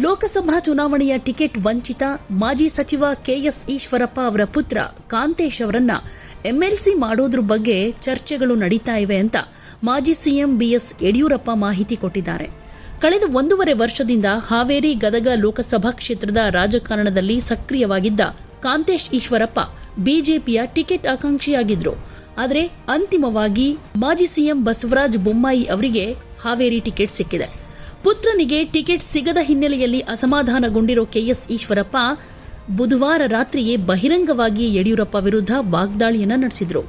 ಲೋಕಸಭಾ ಚುನಾವಣೆಯ ಟಿಕೆಟ್ ವಂಚಿತ ಮಾಜಿ ಸಚಿವ ಕೆಎಸ್ ಈಶ್ವರಪ್ಪ ಅವರ ಪುತ್ರ ಕಾಂತೇಶ್ ಅವರನ್ನ ಎಂಎಲ್ಸಿ ಮಾಡೋದ್ರ ಬಗ್ಗೆ ಚರ್ಚೆಗಳು ನಡೀತಾ ಇವೆ ಅಂತ ಮಾಜಿ ಸಿಎಂ ಬಿಎಸ್ ಯಡಿಯೂರಪ್ಪ ಮಾಹಿತಿ ಕೊಟ್ಟಿದ್ದಾರೆ. ಕಳೆದ ಒಂದೂವರೆ ವರ್ಷದಿಂದ ಹಾವೇರಿ ಗದಗ ಲೋಕಸಭಾ ಕ್ಷೇತ್ರದ ರಾಜಕಾರಣದಲ್ಲಿ ಸಕ್ರಿಯವಾಗಿದ್ದ ಕಾಂತೇಶ್ ಈಶ್ವರಪ್ಪ ಬಿಜೆಪಿಯ ಟಿಕೆಟ್ ಆಕಾಂಕ್ಷಿಯಾಗಿದ್ರು. ಆದರೆ ಅಂತಿಮವಾಗಿ ಮಾಜಿ ಸಿಎಂ ಬಸವರಾಜ ಬೊಮ್ಮಾಯಿ ಅವರಿಗೆ ಹಾವೇರಿ ಟಿಕೆಟ್ ಸಿಕ್ಕಿದೆ. ಪುತ್ರನಿಗೆ ಟಿಕೆಟ್ ಸಿಗದ ಹಿನ್ನೆಲೆಯಲ್ಲಿ ಅಸಮಾಧಾನಗೊಂಡಿರೋ ಕೆಎಸ್ ಈಶ್ವರಪ್ಪ ಬುಧವಾರ ರಾತ್ರಿಯೇ ಬಹಿರಂಗವಾಗಿ ಯಡಿಯೂರಪ್ಪ ವಿರುದ್ಧ ವಾಗ್ದಾಳಿಯನ್ನ ನಡೆಸಿದ್ರು.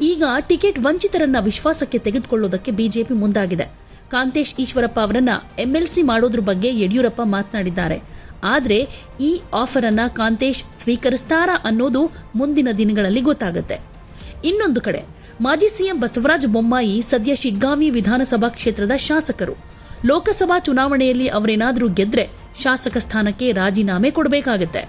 ಈಗ ಟಿಕೆಟ್ ವಂಚಿತರನ್ನ ವಿಶ್ವಾಸಕ್ಕೆ ತೆಗೆದುಕೊಳ್ಳೋದಕ್ಕೆ ಬಿಜೆಪಿ ಮುಂದಾಗಿದೆ. ಕಾಂತೇಶ್ ಈಶ್ವರಪ್ಪ ಅವರನ್ನ ಎಂಎಲ್ಸಿ ಮಾಡೋದ್ರ ಬಗ್ಗೆ ಯಡಿಯೂರಪ್ಪ ಮಾತನಾಡಿದ್ದಾರೆ. ಆದರೆ ಈ ಆಫರ್ ಅನ್ನ ಕಾಂತೇಶ್ ಸ್ವೀಕರಿಸ್ತಾರಾ ಅನ್ನೋದು ಮುಂದಿನ ದಿನಗಳಲ್ಲಿ ಗೊತ್ತಾಗುತ್ತೆ. ಇನ್ನೊಂದು ಕಡೆ, ಮಾಜಿ ಸಿಎಂ ಬಸವರಾಜ ಬೊಮ್ಮಾಯಿ ಸದ್ಯ ಶಿಗ್ಗಾಂವಿ ವಿಧಾನಸಭಾ ಕ್ಷೇತ್ರದ ಶಾಸಕರು. ಲೋಕಸಭಾ ಚುನಾವಣೆಯಲ್ಲಿ ಅವರೇನಾದರೂ ಗೆದ್ರೆ ಶಾಸಕ ಸ್ಥಾನಕ್ಕೆ ರಾಜೀನಾಮೆ ಕೊಡಬೇಕಾಗತ್ತೆ.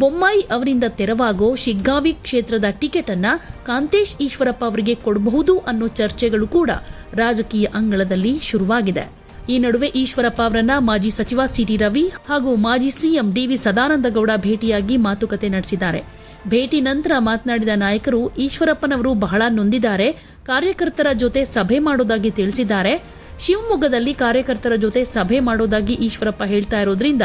ಬೊಮ್ಮಾಯಿ ಅವರಿಂದ ತೆರವಾಗೋ ಶಿಗ್ಗಾವಿ ಕ್ಷೇತ್ರದ ಟಿಕೆಟ್ ಅನ್ನ ಕಾಂತೇಶ್ ಈಶ್ವರಪ್ಪ ಅವರಿಗೆ ಕೊಡಬಹುದು ಅನ್ನೋ ಚರ್ಚೆಗಳು ಕೂಡ ರಾಜಕೀಯ ಅಂಗಳದಲ್ಲಿ ಶುರುವಾಗಿದೆ. ಈ ನಡುವೆ ಈಶ್ವರಪ್ಪ ಅವರನ್ನ ಮಾಜಿ ಸಚಿವ ಸಿಟಿ ರವಿ ಹಾಗೂ ಮಾಜಿ ಸಿಎಂ ಡಿವಿ ಸದಾನಂದಗೌಡ ಭೇಟಿಯಾಗಿ ಮಾತುಕತೆ ನಡೆಸಿದ್ದಾರೆ. ಭೇಟಿ ನಂತರ ಮಾತನಾಡಿದ ನಾಯಕರು ಈಶ್ವರಪ್ಪನವರು ಬಹಳ ನೊಂದಿದ್ದಾರೆ, ಕಾರ್ಯಕರ್ತರ ಜೊತೆ ಸಭೆ ಮಾಡೋದಾಗಿ ತಿಳಿಸಿದ್ದಾರೆ. ಶಿವಮೊಗ್ಗದಲ್ಲಿ ಕಾರ್ಯಕರ್ತರ ಜೊತೆ ಸಭೆ ಮಾಡೋದಾಗಿ ಈಶ್ವರಪ್ಪ ಹೇಳ್ತಾ ಇರೋದ್ರಿಂದ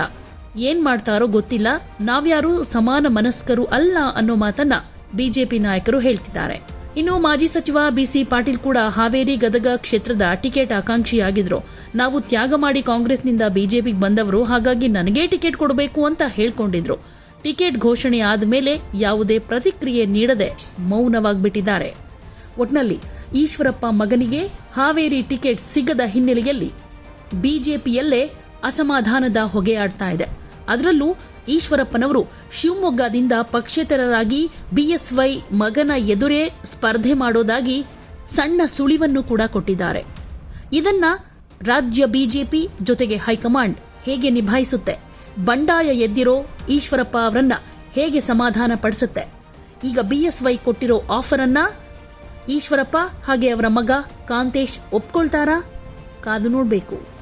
ಏನ್ ಮಾಡ್ತಾರೋ ಗೊತ್ತಿಲ್ಲ. ನಾವ್ಯಾರು ಸಮಾನ ಮನಸ್ಕರು ಅಲ್ಲ ಅನ್ನೋ ಮಾತನ್ನ ಬಿಜೆಪಿ ನಾಯಕರು ಹೇಳ್ತಿದ್ದಾರೆ. ಇನ್ನು ಮಾಜಿ ಸಚಿವ ಬಿಸಿ ಪಾಟೀಲ್ ಕೂಡ ಹಾವೇರಿ, ಗದಗ ಕ್ಷೇತ್ರದ ಟಿಕೆಟ್ ಆಕಾಂಕ್ಷಿಯಾಗಿದ್ರು. ನಾವು ತ್ಯಾಗ ಮಾಡಿ ಕಾಂಗ್ರೆಸ್ನಿಂದ ಬಿಜೆಪಿಗೆ ಬಂದವರು, ಹಾಗಾಗಿ ನನಗೇ ಟಿಕೆಟ್ ಕೊಡಬೇಕು ಅಂತ ಹೇಳ್ಕೊಂಡಿದ್ರು. ಟಿಕೆಟ್ ಘೋಷಣೆ ಆದ ಮೇಲೆ ಯಾವುದೇ ಪ್ರತಿಕ್ರಿಯೆ ನೀಡದೆ ಮೌನವಾಗ್ಬಿಟ್ಟಿದ್ದಾರೆ. ಒಟ್ನಲ್ಲಿ ಈಶ್ವರಪ್ಪ ಮಗನಿಗೆ ಹಾವೇರಿ ಟಿಕೆಟ್ ಸಿಗದ ಹಿನ್ನೆಲೆಯಲ್ಲಿ ಬಿಜೆಪಿಯಲ್ಲೇ ಅಸಮಾಧಾನದ ಹೊಗೆಯಾಡ್ತಾ ಇದೆ. ಅದರಲ್ಲೂ ಈಶ್ವರಪ್ಪನವರು ಶಿವಮೊಗ್ಗದಿಂದ ಪಕ್ಷೇತರರಾಗಿ ಬಿಎಸ್ವೈ ಮಗನ ಎದುರೇ ಸ್ಪರ್ಧೆ ಮಾಡೋದಾಗಿ ಸಣ್ಣ ಸುಳಿವನ್ನು ಕೂಡ ಕೊಟ್ಟಿದ್ದಾರೆ. ಇದನ್ನ ರಾಜ್ಯ ಬಿಜೆಪಿ ಜೊತೆಗೆ ಹೈಕಮಾಂಡ್ ಹೇಗೆ ನಿಭಾಯಿಸುತ್ತೆ? ಬಂಡಾಯ ಎದ್ದಿರೋ ಈಶ್ವರಪ್ಪ ಅವರನ್ನ ಹೇಗೆ ಸಮಾಧಾನ ಪಡಿಸುತ್ತೆ ಈಗ ಬಿಎಸ್ವೈ ಕೊಟ್ಟಿರೋ ಆಫರನ್ನು ಈಶ್ವರಪ್ಪ ಹಾಗೆ ಅವರ ಮಗ ಕಾಂತೇಶ್ ಒಪ್ಕೊಳ್ತಾರಾ? ಕಾದು ನೋಡಬೇಕು.